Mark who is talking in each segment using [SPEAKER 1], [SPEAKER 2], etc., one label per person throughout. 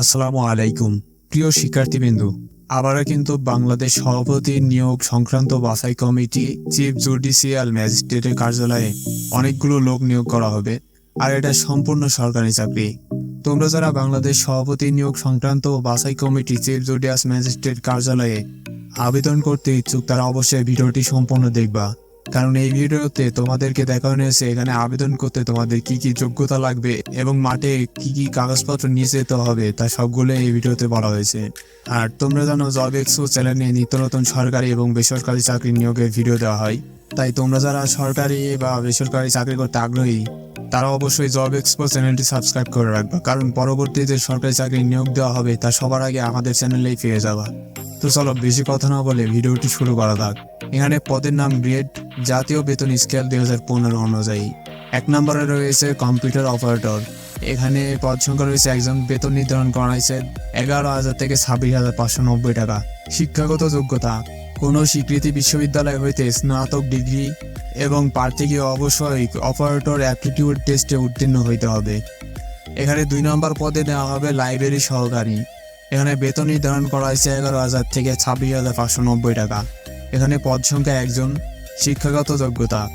[SPEAKER 1] আসসালামু আলাইকুম। প্রিয় শিক্ষার্থীবৃন্দু, আবারও কিন্তু বাংলাদেশ সভাপতি নিয়োগ সংক্রান্ত বাছাই কমিটি চিফ জুডিশিয়াল ম্যাজিস্ট্রেটের কার্যালয়ে অনেকগুলো লোক নিয়োগ করা হবে, আর এটা সম্পূর্ণ সরকারি চাকরি। তোমরা যারা বাংলাদেশ সভাপতি নিয়োগ সংক্রান্ত বাছাই কমিটি চিফ জুডিশিয়াল ম্যাজিস্ট্রেট কার্যালয়ে আবেদন করতে ইচ্ছুক, তারা অবশ্যই ভিডিওটি সম্পূর্ণ দেখবা। কারণ এই ভিডিওতে তোমাদেরকে দেখানো হয়েছে এখানে আবেদন করতে তোমাদের কি কি যোগ্যতা লাগবে এবং মাঠে কি কি কাগজপত্র নিয়ে যেতে হবে তা সবগুলো এই ভিডিওতে বলা হয়েছে। আর তোমরা জানো জব এক্সপো চ্যানেলে নিত্য নতুন সরকারি এবং বেসরকারি চাকরি নিয়োগের ভিডিও দেওয়া হয়। তাই তোমরা যারা সরকারি বা বেসরকারি চাকরি করতে আগ্রহী, তারা অবশ্যই জব এক্সপো চ্যানেলটি সাবস্ক্রাইব করে রাখবা। কারণ পরবর্তীতে সরকারি চাকরি নিয়োগ দেওয়া হবে তা সবার আগে আমাদের চ্যানেলেই পেয়ে যাবা তো চলো, বেশি কথা না বলে ভিডিওটি শুরু করা যাক। এখানে পদের নাম গ্রেড জাতীয় বেতন স্কেল দুই হাজার পনেরো অনুযায়ী। এক নম্বরে রয়েছে কম্পিউটার অপারেটর। এখানে পদ সংখ্যা রয়েছে একজন বেতন নির্ধারণ করা হয়েছে এগারো হাজার থেকে ছাব্বিশ হাজার পাঁচশো নব্বই টাকা। শিক্ষাগত যোগ্যতা। কোনো স্বীকৃতি বিশ্ববিদ্যালয় হইতে স্নাতক ডিগ্রি এবং প্রার্থীকে অবশ্যই অপারেটর অ্যাপটিটিউড টেস্টে উত্তীর্ণ হইতে হবে। এখানে দুই নম্বর পদে নেওয়া হবে লাইব্রেরি সহকারী। এখানে বেতন নির্ধারণ করা হয়েছে এগারো হাজার থেকে ছাব্বিশ হাজার পাঁচশো নব্বই টাকা। এখানে পদ সংখ্যা একজন শিক্ষাগত যোগ্যতা।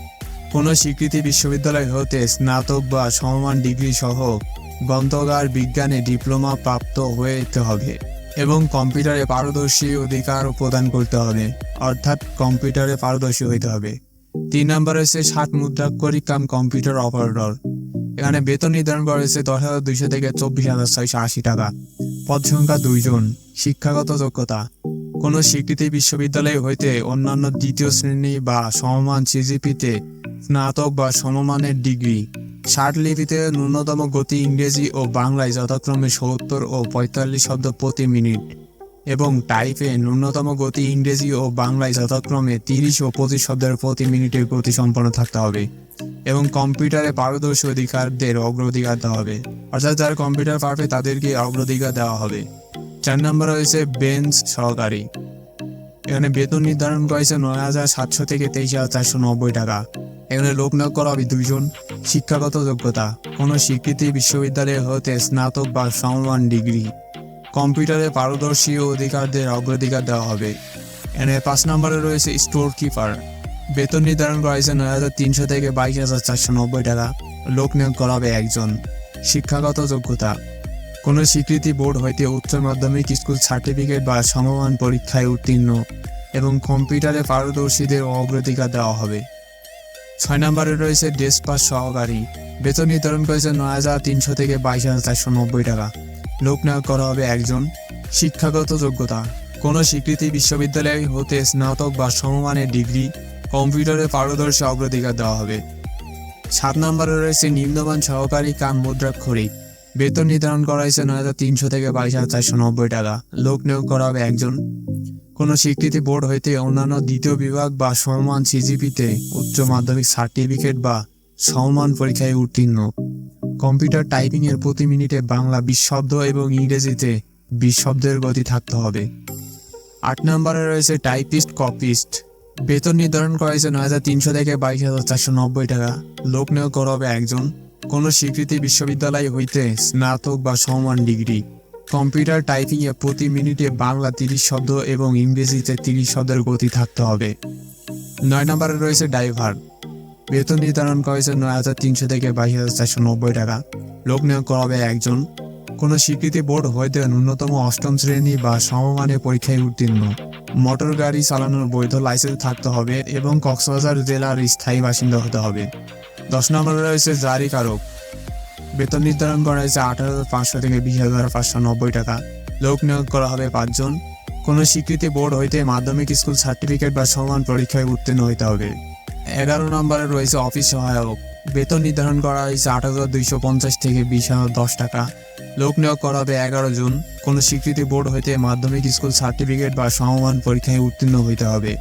[SPEAKER 1] কোনো স্বীকৃতি বিশ্ববিদ্যালয় হতে স্নাতক বা সমমান ডিগ্রি সহ গ্রন্থগার বিজ্ঞানে ডিপ্লোমা প্রাপ্ত হতে হবে এবং কম্পিউটারে পারদর্শী অধিকার প্রদান করতে হবে, অর্থাৎ কম্পিউটারে পারদর্শী হইতে হবে। তিন নম্বর হচ্ছে ষাট মুদ্রাক্ষরিক কাম কম্পিউটার অপারেটর। এখানে বেতন নির্ধারণ করা হয়েছে দশ হাজার দুইশো থেকে চব্বিশ হাজার ছয়শো আশি টাকা। পদ সংখ্যা দুইজন। শিক্ষাগত যোগ্যতা। কোনো স্বীকৃতি বিশ্ববিদ্যালয় হইতে অন্যান্য দ্বিতীয় শ্রেণি বা সমমান সিজিপিতে স্নাতক বা সমমানের ডিগ্রি। লিপিতে ন্যূনতম গতি ইংরেজি ও বাংলায় যথাক্রমে সত্তর ও পঁয়তাল্লিশ শব্দ প্রতি মিনিট এবং টাইপে ন্যূনতম গতি ইংরেজি ও বাংলায় যথাক্রমে তিরিশ ও পঁচিশ শব্দের প্রতি মিনিটের গতি সম্পন্ন থাকতে হবে এবং কম্পিউটারে পারদর্শী অধিকারদের অগ্রাধিকার দেওয়া হবে। অর্থাৎ যারা কম্পিউটার পারবে তাদেরকে অগ্রাধিকার দেওয়া হবে। চার নম্বর রয়েছে বেঞ্চ সহকারী। এখানে বেতন নির্ধারণ করেছে নয় হাজার সাতশো থেকে তেইশ হাজার চারশো নব্বই টাকা। এখানে লোক নিয়োগ করা হবে দুইজন, শিক্ষাগত যোগ্যতা। কোনো স্বীকৃতি বিশ্ববিদ্যালয়ে হতে স্নাতক বা সমমান ডিগ্রি কম্পিউটারে পারদর্শী অধিকারদের অগ্রাধিকার দেওয়া হবে। এখানে পাঁচ নম্বরে রয়েছে স্টোর কিপার বেতন নির্ধারণ করা হয়েছে নয় হাজার তিনশো থেকে বাইশ হাজার চারশো নব্বই টাকা। লোক নিয়োগ করা হবে একজন। শিক্ষাগত যোগ্যতা। কোনো স্বীকৃতি বোর্ড হইতে উচ্চ মাধ্যমিক স্কুল সার্টিফিকেট বা সমমান পরীক্ষায় উত্তীর্ণ এবং কম্পিউটারে পারদর্শীদের অগ্রাধিকার দেওয়া হবে। ছয় নম্বরে রয়েছে ডেস্ক পাস সহকারী। বেতন নির্ধারণ করেছে নয় হাজার তিনশো থেকে বাইশ হাজার চারশো নব্বই টাকা। লোক নিয়োগ করা হবে একজন। শিক্ষাগত যোগ্যতা। কোনো স্বীকৃতি বিশ্ববিদ্যালয় হতে স্নাতক বা সমমানের ডিগ্রি। কম্পিউটারে পারদর্শী অগ্রাধিকার দেওয়া হবে। সাত নম্বরে রয়েছে নিম্নমান সহকারী কাম মুদ্রাক্ষরিক। বেতন নির্ধারণ করা হয়েছে নয় হাজার তিনশো থেকে বাইশ হাজার চারশো নব্বই টাকা। লোক নিয়োগ করা হবে একজন। কোনো স্বীকৃতি বোর্ড হইতে অন্যান্য দ্বিতীয় বিভাগ বা সমমান সিজিপিতে উচ্চ মাধ্যমিক সার্টিফিকেট বা সমমান পরীক্ষায় উত্তীর্ণ। কম্পিউটার টাইপিং এর প্রতি মিনিটে বাংলা বিশ শব্দ এবং ইংরেজিতে বিশ শব্দের গতি থাকতে হবে। আট নম্বরে রয়েছে টাইপিস্ট, কপিস্ট। বেতন নির্ধারণ করা হয়েছে নয় হাজার তিনশো থেকে বাইশ হাজার চারশো নব্বই টাকা। লোক নিয়োগ করা হবে একজন। কোনো স্বীকৃতি বিশ্ববিদ্যালয় হইতে স্নাতক বা সমান ডিগ্রি। কম্পিউটার টাইপিং এ প্রতি মিনিটে বাংলা তিরিশ শব্দ এবং ইংরেজিতে তিরিশ শব্দের গতি থাকতে হবে। নয় নম্বরে রয়েছে ড্রাইভার। বেতন নির্ধারণ করা হয়েছে নয় হাজার তিনশো থেকে বাইশ হাজার চারশো নব্বই টাকা। লোক নিয়োগ করা হবে একজন। কোনো স্বীকৃতি বোর্ড হইতে ন্যূনতম অষ্টম শ্রেণি বা সমমানের পরীক্ষায় উত্তীর্ণ। মোটর গাড়ি চালানোর বৈধ লাইসেন্স থাকতে হবে এবং কক্সবাজার জেলার স্থায়ী বাসিন্দা হতে হবে। দশ নম্বরে রয়েছে জারিকারক বেতন নির্ধারণ করা হয়েছে আট হাজার পাঁচশো থেকে বিশ হাজার পাঁচশো নব্বই টাকা। লোক নিয়োগ করা হবে পাঁচজন কোনো স্বীকৃতি বোর্ড হইতে মাধ্যমিক স্কুল সার্টিফিকেট বা সমান পরীক্ষায় উত্তীর্ণ হইতে হবে। এগারো নম্বরে রয়েছে অফিস সহায়ক। বেতন নির্ধারণ করা হয়েছে আট হাজার দুইশো পঞ্চাশ থেকে বিশ হাজার দশ টাকা। লোক নিয়োগ করা হবে এগারো জন। কোনো স্বীকৃতি বোর্ড হইতে মাধ্যমিক স্কুল সার্টিফিকেট বা সমমান পরীক্ষায় উত্তীর্ণ হইতে হবে।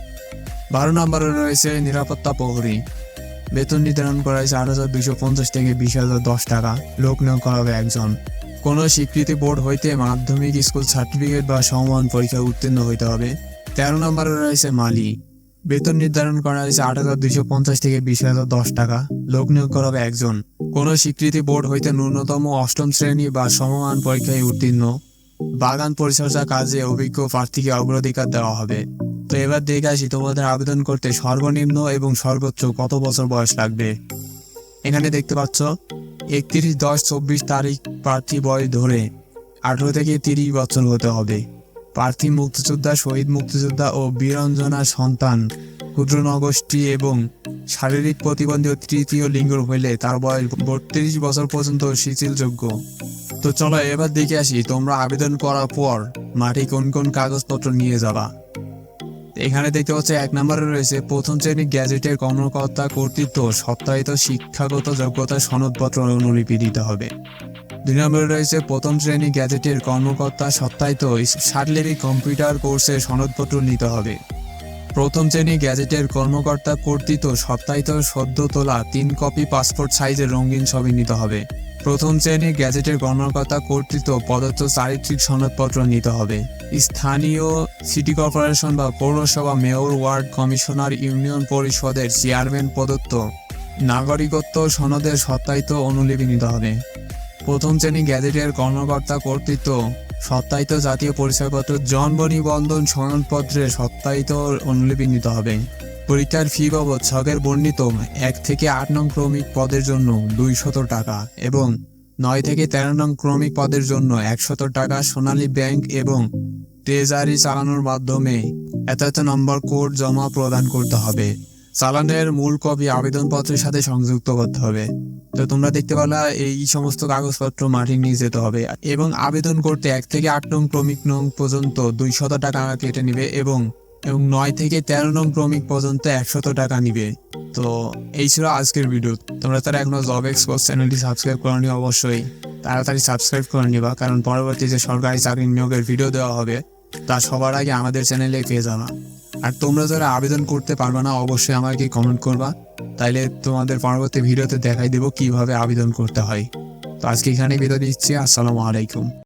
[SPEAKER 1] বারো নম্বরে রয়েছে নিরাপত্তা প্রহরী। বেতন নির্ধারণ করা হয়েছে আট হাজার দুইশো পঞ্চাশ থেকে বিশ হাজার দশ টাকা। লোক নিয়োগ করা হবে একজন। কোনো স্বীকৃতি বোর্ড হইতে মাধ্যমিক স্কুল সার্টিফিকেট বা সমমান পরীক্ষায় উত্তীর্ণ হইতে হবে। তেরো নম্বরে রয়েছে মালি। বেতন নির্ধারণ করা হয়েছে আট হাজার দুইশো পঞ্চাশ থেকে বিশ হাজার দশ টাকা। লোক নিয়োগ করা হবে একজন। কোনো স্বীকৃতি বোর্ড হইতে ন্যূনতম অষ্টম শ্রেণি বা সমমান পরীক্ষায় উত্তীর্ণ। বাগান পরিচর্যা কাজে অভিজ্ঞ প্রার্থীকে অগ্রাধিকার দেওয়া হবে। তো এবার দেখে আসি তোমাদের আবেদন করতে সর্বনিম্ন এবং সর্বোচ্চ কত বছর বয়স লাগবে। এখানে দেখতে পাচ্ছ, একত্রিশ, দশ, চব্বিশ তারিখ প্রার্থী বয়স ধরে, আঠেরো থেকে তিরিশ বছর হতে হবে। প্রার্থী মুক্তিযোদ্ধা, শহীদ মুক্তিযোদ্ধা ও বীরঞ্জনা সন্তান ক্ষুদ্র নগোষ্ঠী এবং শারীরিক প্রতিবন্ধী তৃতীয় লিঙ্গর হইলে তার বয়স বত্রিশ বছর পর্যন্ত শিথিলযোগ্য। তো চলো এবার দেখে আসি তোমরা আবেদন করার পর মাঠে কোন কোন কাগজপত্র নিয়ে যাবা। এখানে দেখতে পাচ্ছ এক নম্বরে রয়েছে প্রথম শ্রেণি গ্যাজেটের কর্মকর্তা কর্তৃত্ব সপ্তাহিত শিক্ষাগত যোগ্যতা সনদপত্র অনুলিপি দিতে হবে। দুই নম্বরে রয়েছে প্রথম শ্রেণি গ্যাজেটের কর্মকর্তা সত্তায়িত শারীরিক কম্পিউটার কোর্সের সনদপত্র নিতে হবে। প্রথম শ্রেণি গ্যাজেটের কর্মকর্তা কর্তৃত্ব সপ্তাহিত সদ্য তোলা তিন কপি পাসপোর্ট সাইজের রঙিন ছবি নিতে হবে। প্রথম শ্রেণি গ্যাজেটের কর্মকর্তা কর্তৃত্ব প্রদত্ত চারিত্রিক সনদপত্র নিতে হবে। স্থানীয় সিটি কর্পোরেশন বা পৌরসভা মেয়র, ওয়ার্ড কমিশনার, ইউনিয়ন পরিষদের চেয়ারম্যান প্রদত্ত নাগরিকত্ব সনদের সত্তায়িত অনুলিপি নিতে হবে। প্রথম শ্রেণি গ্যাজেটের কর্মকর্তা কর্তৃত্ব সত্তায়িত জাতীয় পরিচয়পত্র, জন্ম নিবন্ধন সনদপত্রের সত্তায়িত অনুলিপি নিতে হবে। পরীক্ষার ফি বাবদ ছকের বর্ণিত এক থেকে আট নং ক্রমিক পদের জন্য দুইশত টাকা এবং নয় থেকে তেরো নং ক্রমিক পদের জন্য একশত টাকা সোনালী ব্যাংক এবং ট্রেজারি চালানোর মাধ্যমে এত নম্বর কোড জমা প্রদান করতে হবে। চালানের মূল কপি আবেদনপত্রের সাথে সংযুক্ত করতে হবে। তো তোমরা দেখতে পেলা এই সমস্ত কাগজপত্র মাঠে নিয়ে যেতে হবে এবং আবেদন করতে এক থেকে আট নং ক্রমিক নং পর্যন্ত দুইশত টাকা কেটে নিবে এবং এবং নয় থেকে তেরো নং ক্রমিক পর্যন্ত একশত টাকা নিবে। তো এই ছিল আজকের ভিডিও তোমরা তারা এখনও জব এক্সপোর্ট চ্যানেলটি সাবস্ক্রাইব করনি অবশ্যই। তাড়াতাড়ি সাবস্ক্রাইব করে নিবা, কারণ পরবর্তী যে সরকারি চাকরি নিয়োগের ভিডিও দেওয়া হবে, তা সবার আগে আমাদের চ্যানেলে পেয়ে যাবা। আর তোমরা যারা আবেদন করতে পারবে না, অবশ্যই আমাকে কমেন্ট করবা। তাইলে তোমাদের পরবর্তী ভিডিওতে দেখাই দেবো কীভাবে আবেদন করতে হয়। তো আজকে এখানে বিদায় দিচ্ছি, আসসালামু আলাইকুম।